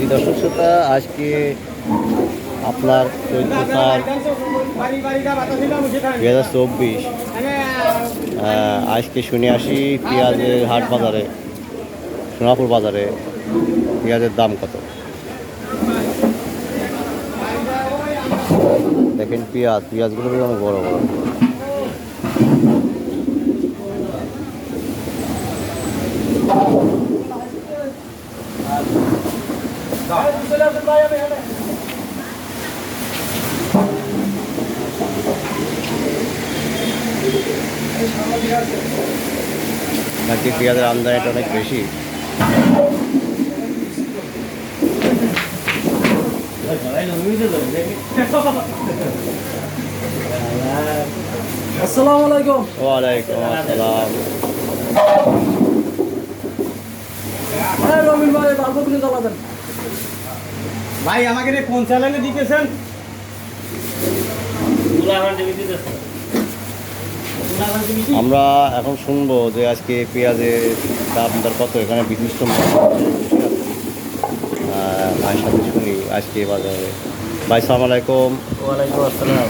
এই দর্শক শ্রোতা, আজকে আপনার চৈত্র সাল দুই হাজার চব্বিশ আজকে শুনে আসি পেঁয়াজের হাট বাজারে, সোনাপুর বাজারে পেঁয়াজের দাম কত? দেখেন পেঁয়াজ, পেঁয়াজগুলো অনেক বড় বড়। নাকি পেঁয়াজের আমদানিটা অনেক বেশি? আসসালামু আলাইকুম। ওয়ালাইকুম আসসালাম। হ্যাঁ রবিন ভাই বালকগুলি জ্বালাবেন ভাই আমাকে রে কোন চ্যানেলে দিতেছেন? আমরা এখন শুনব যে আজকে পেঁয়াজের দাম দর কত এখানে বিশিষ্ট ভাইয়ের সাথে শুনি আজকে বাজারে। ভাই সালাম আলাইকুম। ওয়ালাইকুম আসসালাম।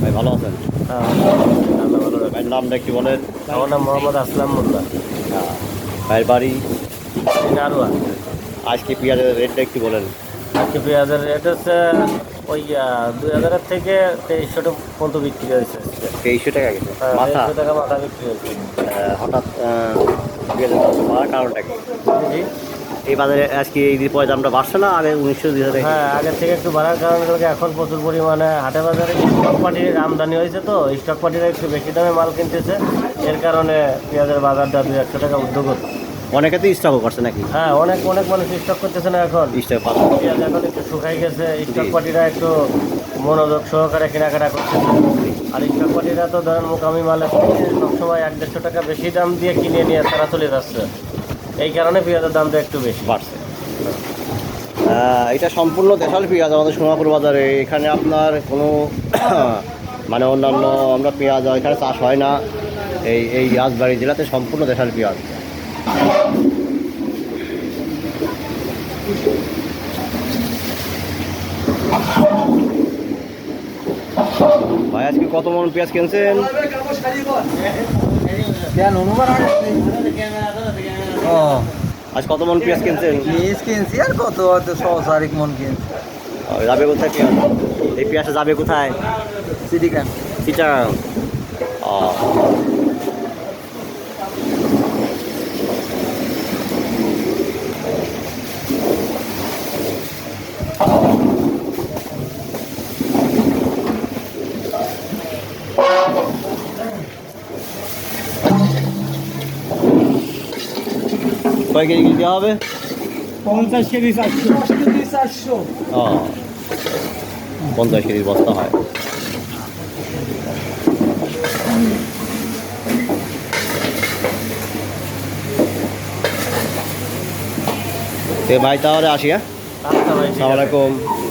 ভাই ভালো আছেন? হ্যাঁ আল্লাহ ভাইয়ের নামটা একটু বলেন। আমার নাম মোহাম্মদ আসলাম মোল্লা। হ্যাঁ। ভাইয়ের বাড়ি? আজকে পেঁয়াজের রেটটা একটু বলেন। আজকে পেঁয়াজের রেট হচ্ছে ওই দুই হাজারের থেকে তেইশশো পর্যন্ত বিক্রি হয়েছে। তেইশশো টাকা গেছে হ্যাঁ, দেড়শো টাকা মাথা বিক্রি হয়েছে। হঠাৎ কারণটা কি? এই বাজারে আজকে এই দিন পরে দামটা বাড়ছে না? আগে উনিশশো দুই হাজার হ্যাঁ আগের থেকে একটু বাড়ার কারণে এখন প্রচুর পরিমাণে হাটে বাজারে স্টক পার্টির আমদানি হয়েছে তো স্টক পার্টিরা একটু বেশি দামে মাল কিনতেছে। এর কারণে পেঁয়াজের বাজারটা দুই একশো টাকা উদ্যোগ হচ্ছে অনেকে তো স্টকও করছে নাকি? হ্যাঁ অনেক অনেক মানুষ স্টক করতেছে না এখন। স্টক পেঁয়াজ এখন একটু শুকাই গেছে স্টক পার্টিরা একটু মনোযোগ সহকারে কেনাকাটা করতেছে আর স্টক পার্টিরা তো ধরেন মোকামি মাল সবসময় এক দেড়শো টাকা বেশি দাম দিয়ে কিনে নিয়ে তারা চলে যাচ্ছে। এই কারণে পেঁয়াজের দামটা একটু বেশি। বাড়ছে। এটা সম্পূর্ণ দেশাল পেঁয়াজ আমাদের সোনাপুর বাজারে। এখানে আপনার কোনো মানে অন্যান্য আমরা পেঁয়াজ এখানে চাষ হয় না। এই এই রাজবাড়ি জেলাতে সম্পূর্ণ দেশাল পেঁয়াজ। ভাই আজকে কত মন পেঁয়াজ কিনছেন? ও। আজ কত মন পেঁয়াজ কিনছেন? পিস কিনছি আর কত হয়তো ছ চারিক মন কিনছি। যাবে কোথায় পেঁয়াজ? এই পেঁয়াজটা যাবে কোথায়? সিটি কেন চিটাং ও। কয় কেজি দিতে হবে? পঞ্চাশ কেজি চারশো। কেজি চারশো। ও পঞ্চাশ কেজির বস্তা হয়। ভাই তাহলে আসি হ্যাঁ? আচ্ছা